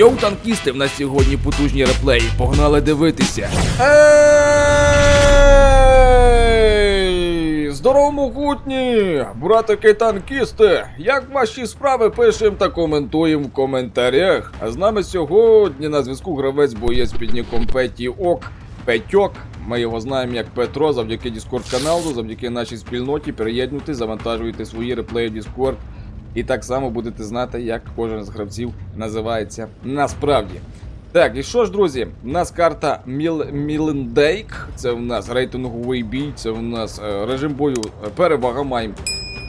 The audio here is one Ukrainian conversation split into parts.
Йоу, танкісти, в нас сьогодні потужні реплеї. Погнали дивитися. Здорово, могутні! Братики танкісти! Як ваші справи пишемо та коментуємо в коментарях. А з нами сьогодні на зв'язку гравець боєць під ніком Петі Ок. Петьок. Ми його знаємо як Петро завдяки Discord каналу, завдяки нашій спільноті. Приєднуйтесь, завантажуйте свої реплеї в Discord. І так само будете знати, як кожен з гравців називається насправді. Так, і що ж, друзі, у нас карта Міл... Мілендейк, це в нас рейтинговий бій, це в нас е, режим бою е, перевага маємо.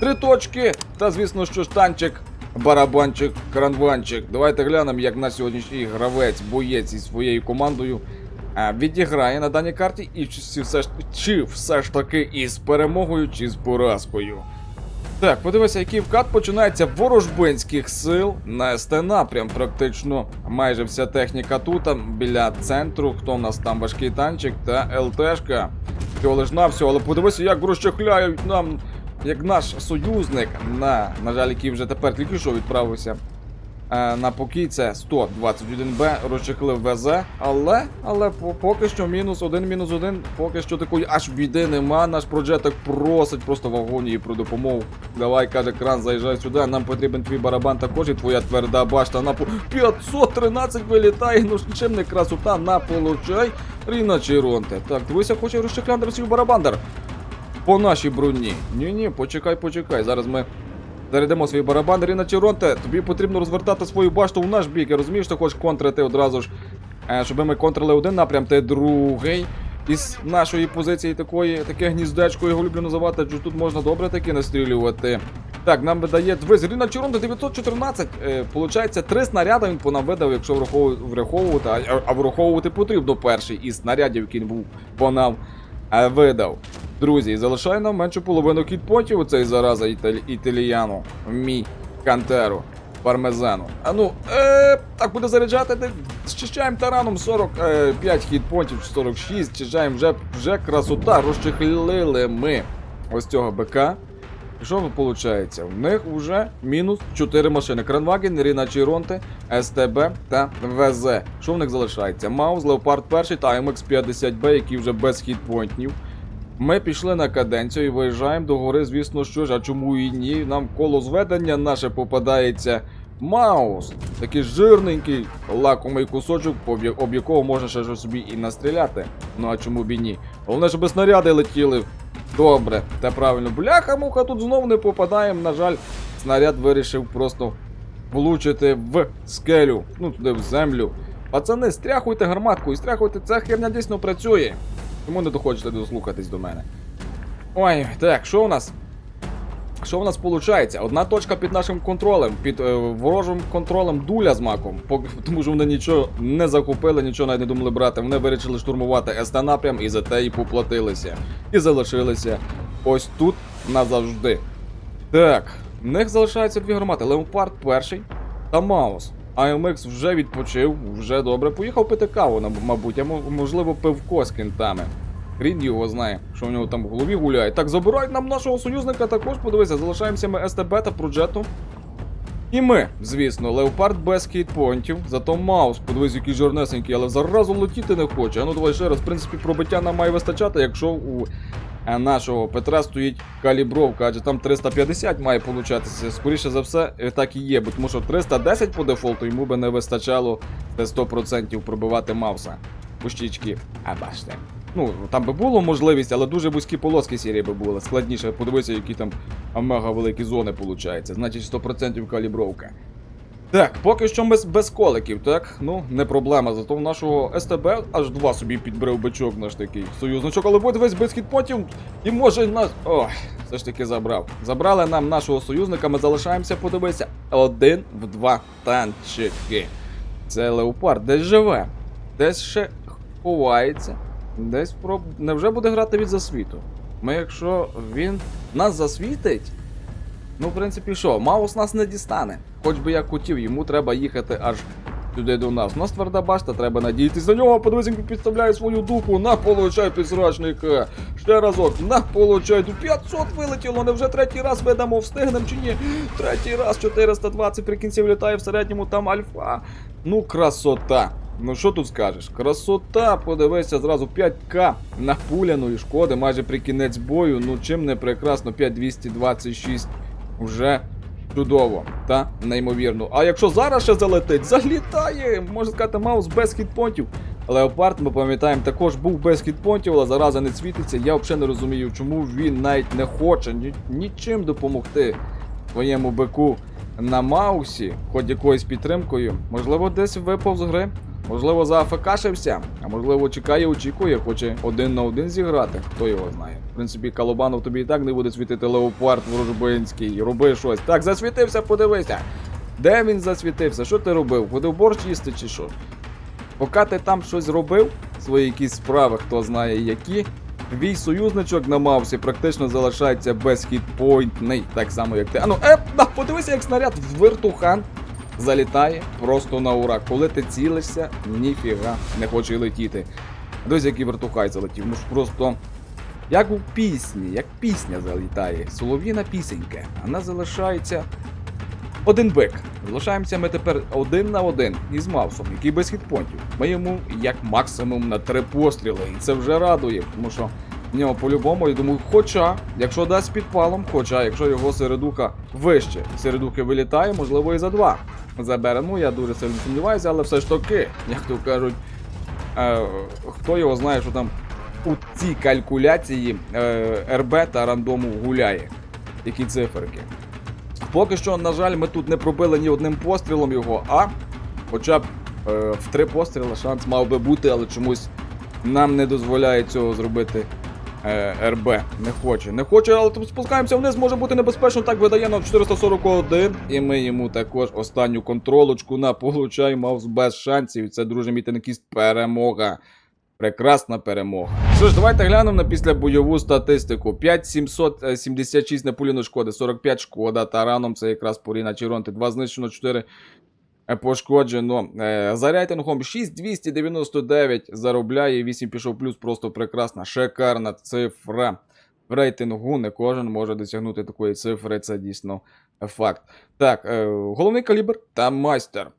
Три точки, та звісно, що ж танчик, барабанчик, кранванчик. Давайте глянемо, як на сьогоднішній гравець, боєць із своєю командою е, відіграє на даній карті, і чи все ж, чи все ж таки із перемогою, чи з поразкою. Так, подивися, який вкат починається ворожбинських сил на СТ напрям. Практично майже вся техніка тут, біля центру. Хто в нас там важкий танчик та ЛТшка. Всього лиш на всього, але подивися, як розчехляють нам, як наш союзник, на, на жаль, який вже тепер тільки що відправився на покій. Це 121Б, розчехлив ВЗ, але, але поки що мінус один, мінус один, поки що такої аж біди нема. Наш проджеток просить просто в агонії про допомогу. Давай, каже, кран, заїжджай сюди. Нам потрібен твій барабан також і твоя тверда башта. На по 513 вилітає, ну чим не красота, на получай. Ріна Чиронте. Так, дивися, хоче розчехляти Росію барабандар. По нашій броні. Ні-ні, почекай, почекай. Зараз ми Зарядимо свій барабан, Ріна Чиронте, тобі потрібно розвертати свою башту в наш бік. Я розумію, що хочеш контрити одразу ж, е, щоб ми контрили один напрям, ти другий. Із нашої позиції такої, таке гніздечко, його люблю називати, що тут можна добре таки настрілювати. Так, нам видає дивись, Ріна Чиронте 914. Е, получається, три снаряди він по нам видав, якщо враховувати, враховувати а, а враховувати потрібно перший із снарядів, який він був по нам е, видав. Друзі, залишає нам меншу половину кітпотів у цей зараза італі... італіяну. Мій кантеру. Пармезану. А ну, е, так буде заряджати. Зчищаємо тараном 45 хітпонтів, 46, чищаємо вже, вже красота, розчехлили ми ось цього БК. І що виходить? У них вже мінус 4 машини. Кранваген, Ріна Чіронте, СТБ та ВЗ. Що в них залишається? Маус, Леопард 1 та МХ-50Б, які вже без хітпонтів. Ми пішли на каденцію і виїжджаємо до гори, звісно, що ж, а чому і ні? Нам коло зведення наше попадається Маус. Такий жирненький лакомий кусочок, об якого можна ще ж собі і настріляти. Ну а чому б і ні? Головне, щоб снаряди летіли. Добре, та правильно. Бляха, муха, тут знов не попадаємо. На жаль, снаряд вирішив просто влучити в скелю, ну туди в землю. Пацани, стряхуйте гарматку і стряхуйте, ця херня дійсно працює. Чому не дохочете дослухатись до мене? Ой, так, що у нас? Що у нас виходить? Одна точка під нашим контролем, під е, ворожим контролем дуля з маком, тому що вони нічого не закупили, нічого навіть не думали брати. Вони вирішили штурмувати СТ напрям і за те і поплатилися. І залишилися ось тут назавжди. Так, в них залишаються дві гармати: Леопард перший та Маус. АМХ вже відпочив, вже добре. Поїхав пити каву, мабуть, а можливо пивко з кентами. Хрін його знає, що в нього там в голові гуляє. Так, забирають нам нашого союзника також, подивися, залишаємося ми СТБ та Проджету. І ми, звісно, Леопард без хітпонтів, зато Маус, подивись, який жорнесенький, але заразу летіти не хоче. А ну давай ще раз, в принципі, пробиття нам має вистачати, якщо у нашого Петра стоїть калібровка, адже там 350 має получатися. Скоріше за все, е, так і є, бо тому що 310 по дефолту йому би не вистачало 100% пробивати Мауса. Пущічки, а бачите. Ну, там би було можливість, але дуже вузькі полоски серії би були. Складніше, подивися, які там мега великі зони получаються. Значить 100% калібровка. Так, поки що без, без коликів, так? Ну, не проблема. Зато в нашого СТБ аж два собі підбрив бичок наш такий союзничок, але буде весь без хітпотів і може нас. Ой, все ж таки забрав. Забрали нам нашого союзника, ми залишаємося, подивися. Один в два танчики. Це леопард десь живе, десь ще ховається, десь проб... невже буде грати від засвіту? Ми, якщо він нас засвітить, ну, в принципі, що, Маус нас не дістане. Хоч би як хотів, йому треба їхати аж сюди до нас. У нас тверда башта, треба надіятися на нього. Подивись, підставляє свою дупу. На получай підсрачника. Ще разок, на получай. 500 вилетіло. Невже третій раз видамо, встигнем чи ні? Третій раз 420 при кінці влітає в середньому там альфа. Ну, красота. Ну що тут скажеш? Красота, подивися, зразу 5к напуляної шкоди, майже при кінець бою. Ну чим не прекрасно, 5226 вже чудово, та неймовірно. А якщо зараз ще залетить, залітає! Можна сказати, маус без хітпонтів. Леопард, ми пам'ятаємо, також був без хітпонтів, але зараза не світиться. Я взагалі не розумію, чому він навіть не хоче ні, нічим допомогти своєму бику на маусі, хоч якоюсь підтримкою. Можливо, десь випав з гри. Можливо, заафекашився, а можливо, чекає, очікує, хоче один на один зіграти. Хто його знає. В принципі, Калобанов тобі і так не буде світити леопард ворожбинський. Роби щось. Так, засвітився, подивися. Де він засвітився? Що ти робив? Ходив борщ їсти чи що? Поки ти там щось робив, свої якісь справи, хто знає які. Твій союзничок на Маусі практично залишається безхітпойнтний, так само як ти. Ану, е, подивися, як снаряд в вертухан залітає просто на ура. Коли ти цілишся, ніфіга не хоче летіти. Дивись, який вертухай залетів. Ну ж просто. Як у пісні, як пісня залітає. Солов'їна пісенька. Вона залишається один бик. Залишаємося ми тепер один на один із Маусом, який без хітпонтів. Ми йому як максимум на три постріли. І це вже радує, тому що в нього по-любому, я думаю, хоча, якщо дасть підпалом, хоча, якщо його середуха вище, середухи вилітає, можливо, і за два. Забере, ну я дуже сильно сумніваюся, але все ж таки, як то кажуть, е, хто його знає, що там у цій калькуляції е, РБ та рандому гуляє. Які циферки. Поки що, на жаль, ми тут не пробили ні одним пострілом його, а хоча б е, в три постріли шанс мав би бути, але чомусь нам не дозволяє цього зробити е, РБ. Не хоче. Не хоче, але спускаємося вниз, може бути небезпечно. Так видає нам 441. І ми йому також останню контролочку на получай маус без шансів. Це, друже, мій танкіст, перемога. Прекрасна перемога. Що ж, давайте глянемо на післябойову статистику. 5776 напуляно шкоди, 45 шкода. Тараном це якраз Поріна Чиронти. 2 знищено, 4 е, пошкоджено. Е, За рейтингом 6299 заробляє, 8 пішов плюс, просто прекрасна, шикарна цифра. В рейтингу не кожен може досягнути такої цифри, це дійсно факт. Так, е, головний калібр та майстер.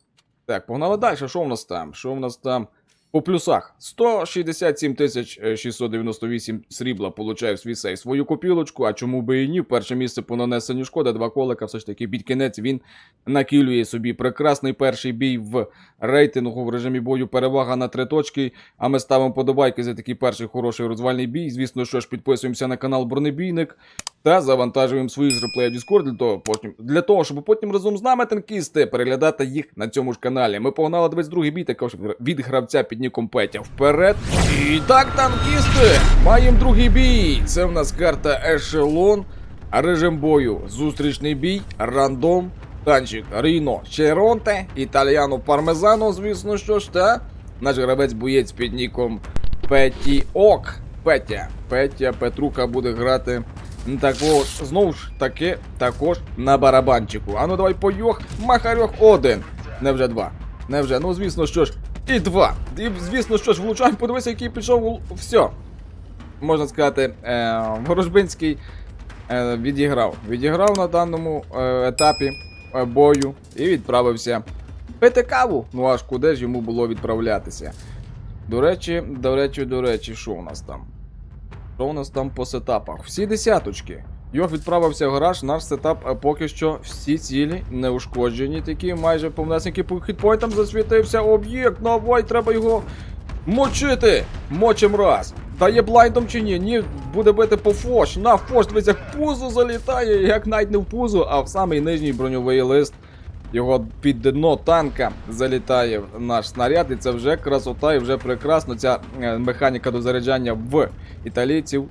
Так, погнали далі. Що в нас там? Що в нас там? По плюсах 167 тисяч е, 698 срібла получає в свій сейф свою копілочку, а чому би і ні? Перше місце по нанесенню шкоди, два колика, все ж таки під кінець він накілює собі прекрасний перший бій в рейтингу в режимі бою перевага на три точки. А ми ставимо подобайки за такий перший хороший розвальний бій. Звісно, що ж підписуємося на канал Бронебійник та завантажуємо своїх ж реплеїв Discord для того, потім, для того, щоб потім разом з нами танкісти переглядати їх на цьому ж каналі. Ми погнали 22-й бій також від гравця під ніком Петя. Вперед. І так, танкісти, маємо другий бій. Це в нас карта Ешелон. Режим бою, зустрічний бій, рандом, танчик Ріно Черонте, Італіано Пармезано, звісно, що ж, та наш гравець боєць під ніком Петі Ок. Петя. Петя Петрука буде грати такого, знову ж таки, також на барабанчику. Ану, давай пойох, махарьох один. Невже два. Невже, ну звісно, що ж, і два. І звісно, що ж, влучаємо, подивися, який пішов. Все. Можна сказати, е, Ворожбинський е, відіграв. Відіграв на даному е, етапі е, бою і відправився пити каву. Ну аж куди ж йому було відправлятися. До речі, до речі, до речі, що у нас там? Що у нас там по сетапах? Всі десяточки. Йох відправився в гараж, наш сетап е, поки що всі цілі неушкоджені, такі майже повнесенькі по хітпойнтам засвітився об'єкт. Давай, треба його мочити! Мочим раз. Дає блайндом чи ні? Ні, буде бити по фош. На фош, дивись, як пузо залітає, як навіть не в пузо, а в самий нижній броньовий лист. Його під дно танка залітає наш снаряд, і це вже красота і вже прекрасно. Ця е, механіка дозаряджання в італійців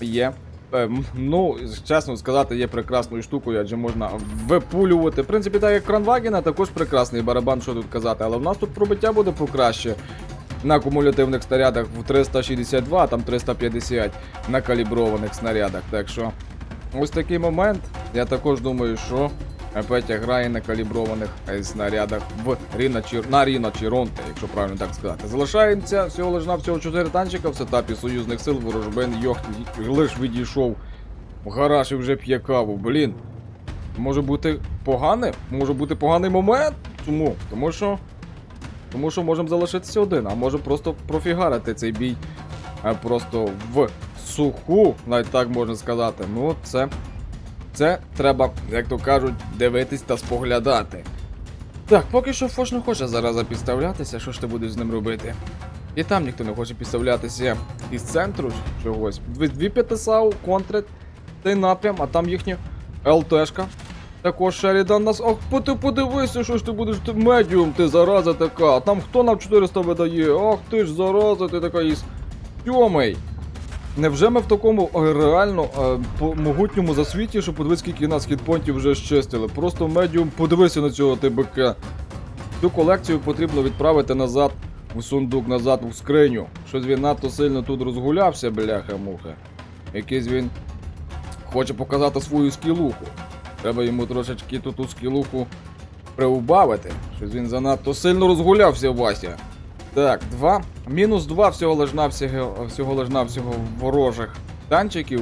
є. е, Ну, чесно сказати, є прекрасною штукою, адже можна випулювати. В принципі, так як Кранвагена, також прекрасний барабан, що тут казати, але в нас тут пробиття буде покраще. На кумулятивних снарядах в 362, а там 350 на каліброваних снарядах. Так що ось такий момент. Я також думаю, що Петя грає на каліброваних е, снарядах в Ріна Чір... на Ріна Чіронте, якщо правильно так сказати. Залишається всього лиш навсього 4 танчика в сетапі союзних сил ворожбен Йох лиш відійшов в гараж і вже п'є каву. Блін. Може бути погане? Може бути поганий момент? Чому? Тому що. Тому що можемо залишитися один, а може просто профігарити цей бій а просто в суху, навіть так можна сказати. Ну, це. Це треба, як то кажуть, дивитись та споглядати. Так, поки що Фош не хоче зараз підставлятися, що ж ти будеш з ним робити? І там ніхто не хоче підставлятися із центру чогось. Дві, п'ятисау, контрить цей напрям, а там їхня ЛТшка. Також Шерідан нас. Ах, ти подивися, що ж ти будеш ти медіум, ти зараза така. А там хто нам 400 видає? Ах ти ж зараза, ти така із Тьомий. Невже ми в такому е, реально е, могутньому засвіті, що подивись, скільки нас хітпонтів вже щистили. Просто медіум, подивися на цього ТБК. Цю колекцію потрібно відправити назад у сундук, назад у скриню. Щось він надто сильно тут розгулявся, бляха-муха. Якийсь він хоче показати свою скілуху. Треба йому трошечки тут ту скілуху приубавити. Щось він занадто сильно розгулявся, Вася. Так, два. Мінус два всього лиш навсього, всього лиш навсього ворожих танчиків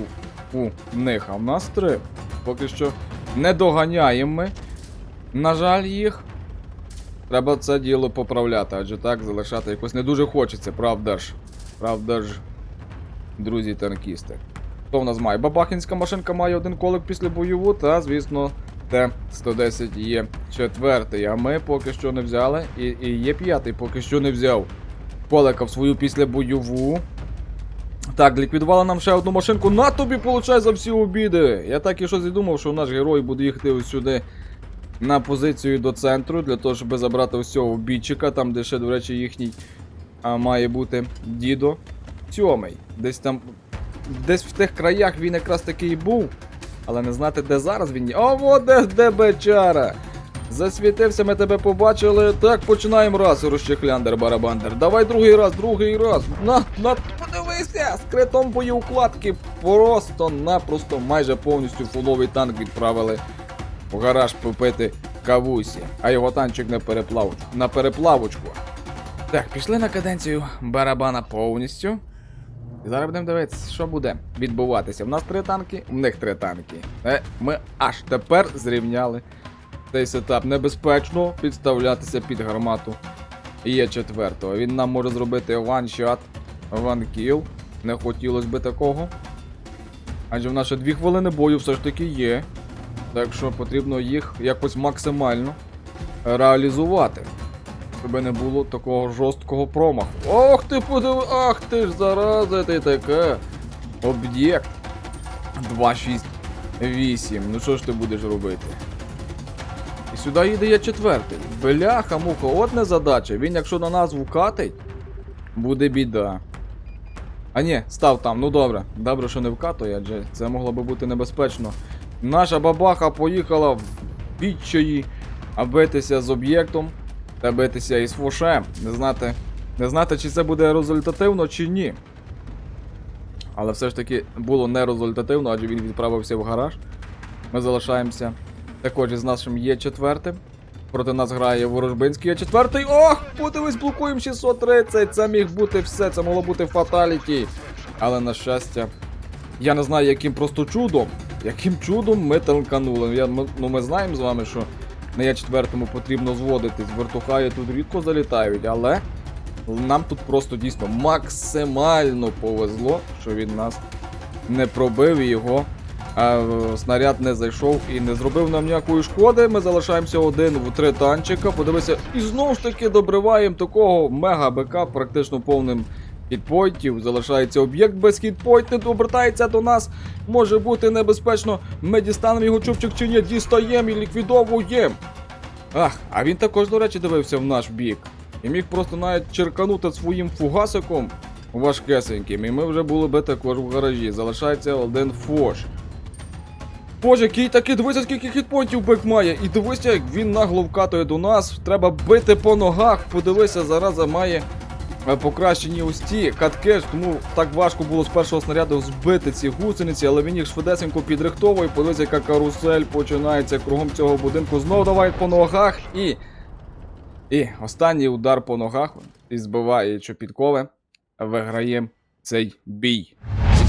у них, а в нас три. Поки що не доганяємо ми. На жаль, їх. Треба це діло поправляти, адже так залишати якось не дуже хочеться, правда ж? Правда ж, друзі танкісти. Хто в нас має? Бабахінська машинка має один колик після бойову, та, звісно, Т-110 є четвертий. А ми поки що не взяли. І, і є п'ятий, поки що не взяв. Колика в свою післябойову. Так, ліквідували нам ще одну машинку. На тобі, получай, за всі обіди. Я так і щось і що наш герой буде їхати ось сюди на позицію до центру, для того, щоб забрати ось цього бійчика, там, де ще, до речі, їхній а, має бути дідо. Сьомий. Десь там. Десь в тих краях він якраз таки і був. Але не знати, де зараз він. є. О, де, де бечара! Засвітився, ми тебе побачили. Так, починаємо раз, розчехляндер барабандер. Давай другий раз, другий раз. На, на, подивися! З критом боєукладки просто-напросто майже повністю фуловий танк відправили в гараж попити кавусі, а його танчик на переплав... на переплавочку. Так, пішли на каденцію барабана повністю. І зараз будемо дивитися, що буде відбуватися. В нас три танки, в них три танки. Е, ми аж тепер зрівняли цей сетап. Небезпечно підставлятися під гармату. Є четвертого. Він нам може зробити ваншот, ванкіл. Не хотілося би такого. Адже в нас ще дві хвилини бою все ж таки є. Так що потрібно їх якось максимально реалізувати. Щоб не було такого жорсткого промаху. Ох ти подиви, ах ти ж зараза, ти таке. Об'єкт 268. Ну що ж ти будеш робити? Сюди їде є четвертий. Бляха, муха, от не задача. Він якщо на назву катить, буде біда. А ні, став там, ну добре. Добре, що не вкатує, адже це могло би бути небезпечно. Наша бабаха поїхала в відчаї, а битися з об'єктом та битися із фошем. Не знати, не знати, чи це буде результативно, чи ні. Але все ж таки було не результативно, адже він відправився в гараж. Ми залишаємося також із нашим є четвертим. Проти нас грає Ворожбинський є четвертий. Ох! Подивись, блокуємо 630. Це міг бути все, це могло бути фаталіті. Але на щастя, я не знаю, яким просто чудом. Яким чудом ми танканули. Я, ну ми знаємо з вами, що на я четвертому потрібно зводитись. Вертухаї тут рідко залітають, але нам тут просто дійсно максимально повезло, що він нас не пробив і його а, е, снаряд не зайшов і не зробив нам ніякої шкоди. Ми залишаємося один в три танчика. Подивися, і знову ж таки добриваємо такого мега БК практично повним хітпойтів. Залишається об'єкт без хітпойтів, обертається до нас. Може бути небезпечно. Ми дістанемо його чубчик чи ні, дістаємо і ліквідовуємо. Ах, а він також, до речі, дивився в наш бік. І міг просто навіть черканути своїм фугасиком важкесеньким. І ми вже були би також в гаражі. Залишається один фош. Боже, який такий, дивися, скільки хітпонтів бик має. І дивися, як він нагло вкатує до нас. Треба бити по ногах. Подивися, зараза має е, покращені ось ці катки, тому так важко було з першого снаряду збити ці гусениці, але він їх швидесенько підрихтовує. Подивись, яка карусель починається кругом цього будинку. Знову давай по ногах і. І останній удар по ногах і збиває чопідкове. Виграємо цей бій.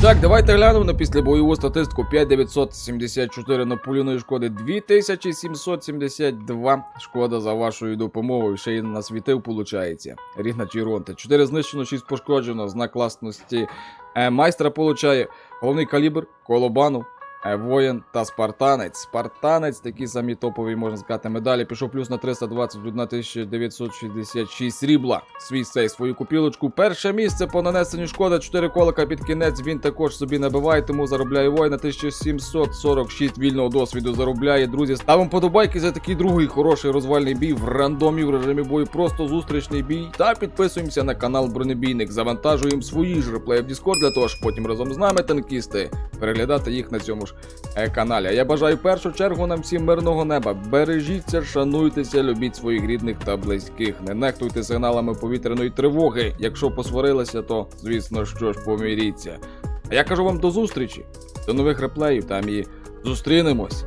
Так, давайте глянемо на післябойову статистику. 5974 напуліної шкоди, 2772 шкода за вашою допомогою. Ще й насвітив, получається. Рігна Чіронта. 4 знищено, 6 пошкоджено. Знак класності е, майстра получає. Головний калібр, колобану. Е, Воїн та спартанець. Спартанець, такі самі топові, можна сказати, медалі. Пішов плюс на 321 966 срібла. Свій сей, свою купілочку. Перше місце по нанесенню шкоди. 4 колика під кінець. Він також собі набиває, тому заробляє воїна 1746 вільного досвіду. Заробляє. Друзі, ставимо подобайки за такий другий хороший розвальний бій в рандомі в режимі бою. Просто зустрічний бій. Та підписуємося на канал Бронебійник. Завантажуємо свої ж реплеї в Discord для того, щоб потім разом з нами танкісти переглядати їх на цьому е, каналі. А я бажаю в першу чергу нам всім мирного неба. Бережіться, шануйтеся, любіть своїх рідних та близьких. Не нехтуйте сигналами повітряної тривоги. Якщо посварилися, то звісно що ж поміріться. А я кажу вам до зустрічі, до нових реплеїв там і зустрінемось.